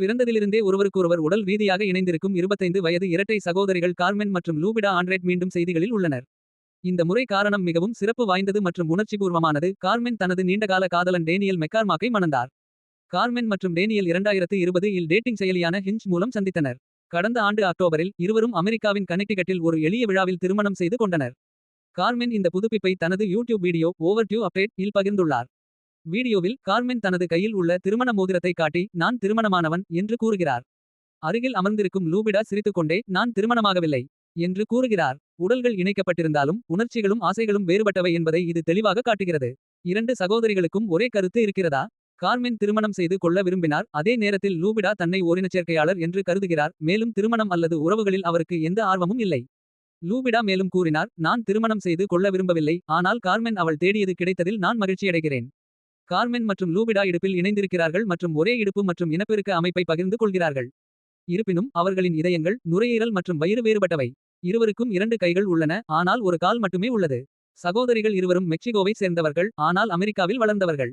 பிறந்ததிலிருந்தே ஒருவருக்கொருவர் உடல் ரீதியாக இணைந்திருக்கும் 25 வயது இரட்டை சகோதரிகள் கார்மென் மற்றும் லூபிடா ஆண்ட்ரேட் மீண்டும் செய்திகளில் உள்ளனர். இந்த முறை காரணம் மிகவும் சிறப்பு வாய்ந்தது மற்றும் உணர்ச்சிபூர்வமானது. கார்மென் தனது நீண்டகால காதலன் டேனியல் மெக்கார்மாக்கை மணந்தார். கார்மென் மற்றும் டேனியல் 2020 இல் டேட்டிங் செயலியான ஹிஞ்ச் மூலம் சந்தித்தனர். கடந்த ஆண்டு அக்டோபரில் இருவரும் அமெரிக்காவின் கனெக்டிகட்டில் ஒரு எளிய விழாவில் திருமணம் செய்து கொண்டனர். கார்மென் இந்த புதுப்பிப்பை தனது YouTube video overdue update இல் பகிர்ந்துள்ளார். வீடியோவில் கார்மென் தனது கையில் உள்ள திருமண மோதிரத்தை காட்டி நான் திருமணமானவன் என்று கூறுகிறார். அருகில் அமர்ந்திருக்கும் லூபிடா சிரித்துக்கொண்டே நான் திருமணமாகவில்லை. என்று கூறுகிறார். உடல்கள் இணைக்கப்பட்டிருந்தாலும் உணர்ச்சிகளும் ஆசைகளும் வேறுபட்டவை என்பதை இது தெளிவாக காட்டுகிறது. இரண்டு சகோதரிகளுக்கும் ஒரே கருத்து இருக்கிறதா. கார்மென் திருமணம் செய்து கொள்ள விரும்பினார் அதே நேரத்தில் லூபிடா தன்னை ஓரினச்சேர்க்கையாளர் என்று கருதுகிறார். மேலும் திருமணம் அல்லது உறவுகளில் அவருக்கு எந்த ஆர்வமும் இல்லை. லூபிடா மேலும் கூறினார் நான் திருமணம் செய்து கொள்ள விரும்பவில்லை. ஆனால் கார்மென் அவள் தேடியது கிடைத்ததில் நான் மகிழ்ச்சியடைகிறேன். கார்மென் மற்றும் லூபிடா இடுப்பில் இணைந்திருக்கிறார்கள் மற்றும் ஒரே இடுப்பு மற்றும் இனப்பெருக்க அமைப்பை பகிர்ந்து கொள்கிறார்கள். இருப்பினும் அவர்களின் இதயங்கள் நுரையீரல் மற்றும் வயிறு வேறுபட்டவை. இருவருக்கும் இரண்டு கைகள் உள்ளன ஆனால் ஒரு கால் மட்டுமே உள்ளது. சகோதரிகள் இருவரும் மெக்சிகோவை சேர்ந்தவர்கள் ஆனால் அமெரிக்காவில் வளர்ந்தவர்கள்.